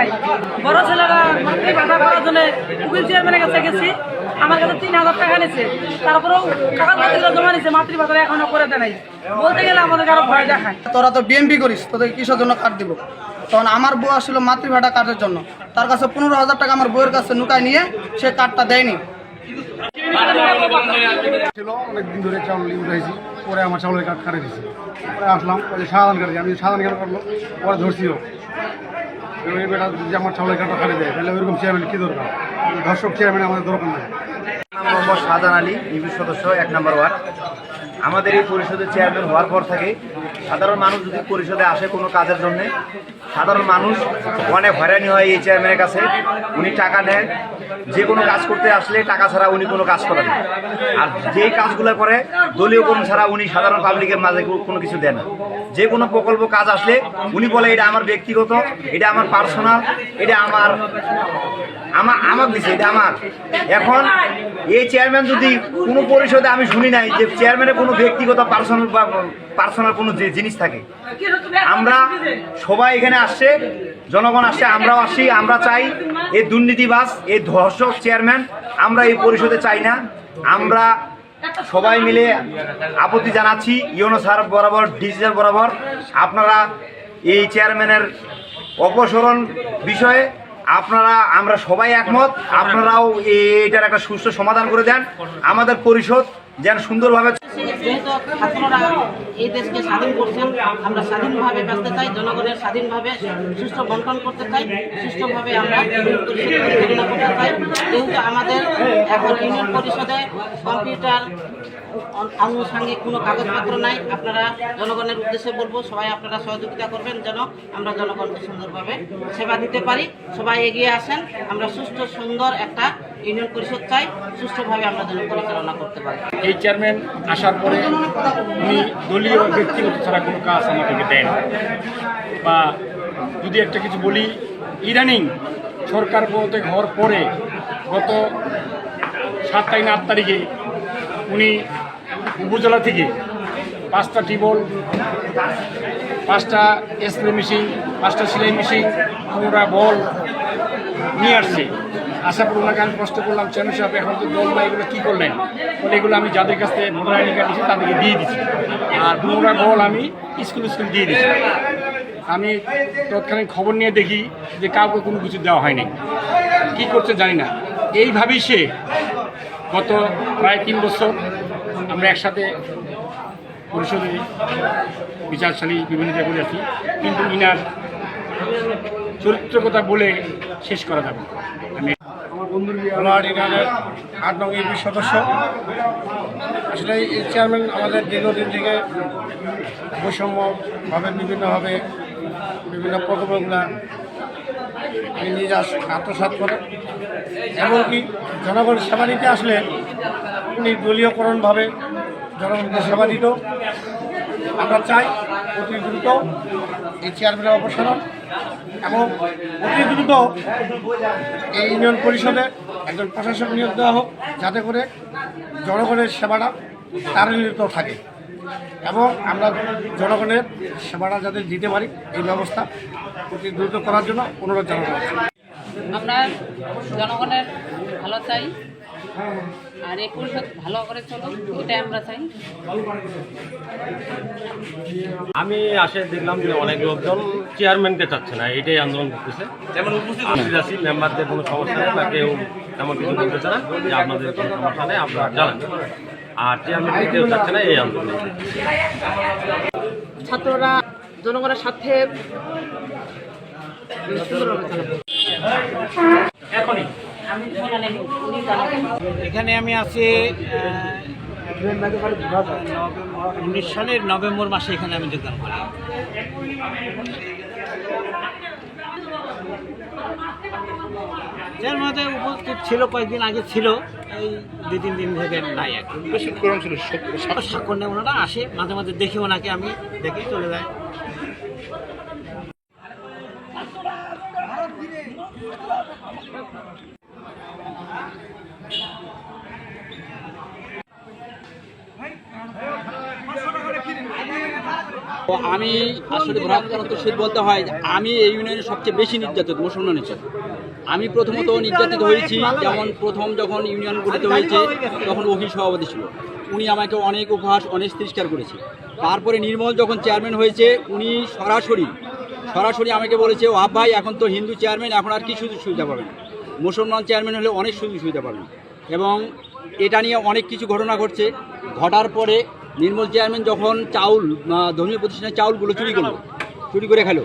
নাই। বড় ছেলেরা চেয়ারম্যানের কাছে গেছি। আমার কাছে তিন হাজার টাকা নিছে তারপরেও জমা বলতে গেলে আমাদের ভয় তোরা তো বিএমপি করিস, তোদের কিসের জন্য কার্ড দিব? তখন আমার বউ আসছিল মাতৃভাটা কার্ডের জন্য। তার কাছে পনেরো হাজার টাকা আমার বউয়ের কাছে নুকায় নিয়ে সে কার্ডটা দেয়নি। ছিল অনেক দিন ধরে চাউল উঠাইছি, পরে আমার চাউলের কাঠ কাটে দিছে। পরে আসলাম ওই সাধারণ কাটে আমি সাধারণ কেন করল পরে ধরছিও। এই বেটা যদি আমার চাউলের কাঠটা কাটে দেয়, তাহলে ওইরকম চেয়ারম্যান কী দরকার? দর্শক চেয়ারম্যান আমাদের দরকার নাই। মোহাম্মদ শাহজাহান আলী, ইউপি সদস্য, এক নম্বর ওয়ার্ড। আমাদের এই পরিষদের চেয়ারম্যান হওয়ার পর থেকে সাধারণ মানুষ যদি পরিষদে আসে কোনো কাজের জন্য, সাধারণ মানুষ অনেক হয়রানি হয় এই চেয়ারম্যানের কাছে। উনি টাকা নেন, যে কোনো কাজ করতে আসলে টাকা ছাড়া উনি কোনো কাজ করেন আর যেই কাজগুলো করে, দলীয় কর্মী ছাড়া উনি সাধারণ পাবলিকের মাঝে কোনো কিছু দেন যে কোনো প্রকল্প কাজ আসলে উনি বলে, এটা আমার ব্যক্তিগত, এটা আমার পার্সোনাল এটা আমার আমার আমার দিছে, এটা আমার। এখন এই চেয়ারম্যান যদি কোনো পরিষদে আমি শুনি নাই যে চেয়ারম্যানের কোনো ব্যক্তিগত পার্সোনাল বা পার্সোনাল কোনো যে জিনিস থাকে। আমরা সবাই এখানে আসছে জনগণ আসছে আমরাও আসছি আমরা চাই এই দুর্নীতিবাস এই ধর্ষক চেয়ারম্যান আমরা এই পরিষদে চাই না। আমরা সবাই মিলে আপত্তি জানাচ্ছি ইউনো স্যার বরাবর স্যার বরাবর আপনারা এই চেয়ারম্যানের অপসরণ বিষয়ে আপনারা আমরা সবাই একমত আপনারাও এটার একটা সুস্থ সমাধান করে দেন। আমাদের পরিষদ যেন সুন্দরভাবে যেহেতু ছাত্ররা এই দেশকে স্বাধীন করছেন, আমরা স্বাধীনভাবে বাঁচতে চাই, জনগণের স্বাধীনভাবে সুষ্ঠু বন্টন করতে চাই, সুষ্ঠুভাবে আমরা ইউনিয়ন পরিচালনা করতে চাই। যেহেতু আমাদের এখন ইউনিয়ন পরিষদে কম্পিউটার আন- আনুষঙ্গিক কোনো কাগজপত্র নাই, আপনারা জনগণের উদ্দেশ্যে বলব, সবাই আপনারা সহযোগিতা করবেন যেন আমরা জনগণকে সুন্দরভাবে সেবা দিতে পারি। সবাই এগিয়ে আসেন, আমরা সুষ্ঠু, সুন্দর একটা ইউনিয়ন পরিষদ চাই, সুষ্ঠুভাবে আমরা যেন পরিচালনা করতে পারি। এই চেয়ারম্যান আসার পরে উনি দলীয় ব্যক্তিগত ছাড়া কোনো কাজ আমাদেরকে দেন বা যদি একটা কিছু বলি, ইদানিং সরকার পদত্যাগ হওয়ার পরে গত সাত তারিখ আট তারিখে উনি উপজেলা থেকে পাঁচটা টিবল পাঁচটা স্প্রে মেশিন, পাঁচটা সেলাই মেশিন পনেরোটা বল নিয়ে আসছে। আশা ওনাকে আমি প্রশ্ন করলাম চেয়ারম্যান সাহেব এখন তো দল বা এগুলো কী করলেন? বলে এগুলো আমি যাদের কাছ থেকে ভোটার আইডি কার্ড দিচ্ছি তাদেরকে দিয়ে দিচ্ছি আর পনেরোটা বল আমি স্কুল স্কুল দিয়ে দিচ্ছি আমি তৎকালীন খবর নিয়ে দেখি যে কাউকে কোনো কিছু দেওয়া হয়নি। কী করছে জানি না। এইভাবেই সে গত প্রায় তিন বছর আমরা একসাথে পরিষদে বিচারশালী বিভিন্ন জায়গায় আছি। কিন্তু ইনার চরিত্র কথা বলে শেষ করা যাবে। আমি আমার বন্ধুর আনোয়ার ইরানের আট নং ইউপি সদস্য। আসলে এই চেয়ারম্যান আমাদের দীর্ঘদিন থেকে বৈষম্যভাবে বিভিন্নভাবে বিভিন্ন প্রকল্পগুলো নিজে আত্মসাৎ করে এমনকি জনগণের সেবা নিতে আসলে উনি দলীয়করণভাবে জনগণকে সেবা দিত আমরা চাই অতি দ্রুত এই চেয়ারম্যানের অপসারণ এবং অতি দ্রুত এই ইউনিয়ন পরিষদে একজন প্রশাসক নিয়োগ দেওয়া হোক, যাতে করে জনগণের সেবাটা তারণিত থাকে। এবং আমরা জনগণের সেবাটা যাতে দিতে পারি, এই ব্যবস্থা অতি দ্রুত করার জন্য অনুরোধ জানানো আমরা জনগণের ভালো চাই। আর এই পরিষদ ভালো করে চলুক এটাই আমরা চাই। আমি আসে দেখলাম যে অনেক লোকজন চেয়ারম্যানকে চাচ্ছে না এটাই আন্দোলন করতেছে। যেমন উপস্থিত আছি মেম্বারদের কোনো সমস্যা নেই বা কেউ তেমন কিছু বলতেছে না যে আপনাদের কোনো সমস্যা নেই আপনারা জানান। আর চেয়ারম্যানকে কেউ চাচ্ছে না এই আন্দোলন। ছাত্ররা জনগণের সাথে এখনই। এখানে আমি আছি উনিশ সালের নভেম্বর মাসে এখানে আমি যোগদান করি। যার মধ্যে উপস্থিত ছিল কয়েকদিন আগে ছিল এই দুই তিন দিন থেকে নাই এখন প্রশিক্ষণ ছিল স্বাক্ষর নেই ওনারা আসে মাঝে মাঝে দেখি ওনাকে আমি দেখে চলে যায়। আমি আসলে ভ্রান্ত শীত বলতে হয়, আমি এই ইউনিয়নের সবচেয়ে বেশি নির্যাতিত, মুসলমান হিসেবে আমি প্রথমত নির্যাতিত হয়েছি, যেমন প্রথম যখন ইউনিয়ন গঠিত হয়েছে, তখন অফিস সভাপতি ছিল। উনি আমাকে অনেক উপহাস, অনেক তিরস্কার করেছে। তারপরে নির্মল যখন চেয়ারম্যান হয়েছে, উনি সরাসরি সরাসরি আমাকে বলেছে ও ভাই, এখন তো হিন্দু চেয়ারম্যান, এখন আর কি সুযোগ সুবিধা পাবেন? মুসলমান চেয়ারম্যান হলে অনেক সুযোগ সুবিধা পাবেন। এবং এটা নিয়ে অনেক কিছু ঘটনা ঘটছে। ঘটার পরে নির্মল চেয়ারম্যান যখন চাউল ধর্মীয় প্রতিষ্ঠানের চাউলগুলো চুরি করল, চুরি করে খেলো,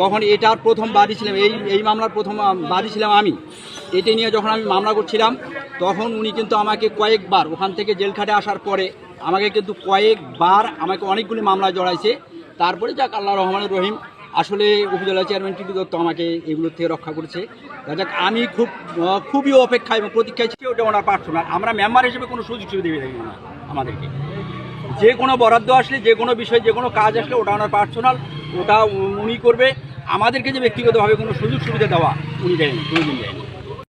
তখন এটার প্রথম বাদী ছিলাম, এই এই মামলার প্রথম বাদী ছিলাম আমি। এটি নিয়ে যখন আমি মামলা করছিলাম, তখন উনি কিন্তু আমাকে কয়েকবার ওখান থেকে জেলখাটে আসার পরে আমাকে কিন্তু কয়েকবার আমাকে অনেকগুলি মামলা জড়াইছে। তারপরে যাক, আল্লাহ রহমান রহিম, আসলে উপজেলা চেয়ারম্যান টিপি দত্ত আমাকে এগুলোর থেকে রক্ষা করেছে। যাক, আমি খুব খুবই অপেক্ষা এবং প্রতীক্ষায় ছিল ওটা ওনার প্রার্থনা আমরা মেম্বার হিসেবে কোনো সুযোগ সুবিধা দেবে না। আমাদেরকে। যে কোনো বরাদ্দ আসলে, যে কোনো বিষয়, যে কোনো কাজ আসলে ওটা ওনার পার্সোনাল ওটা উনি করবে। আমাদেরকে যে ব্যক্তিগতভাবে কোনো সুযোগ সুবিধা দেওয়া, উনি দেয়নি, কোনোদিন দেয়নি।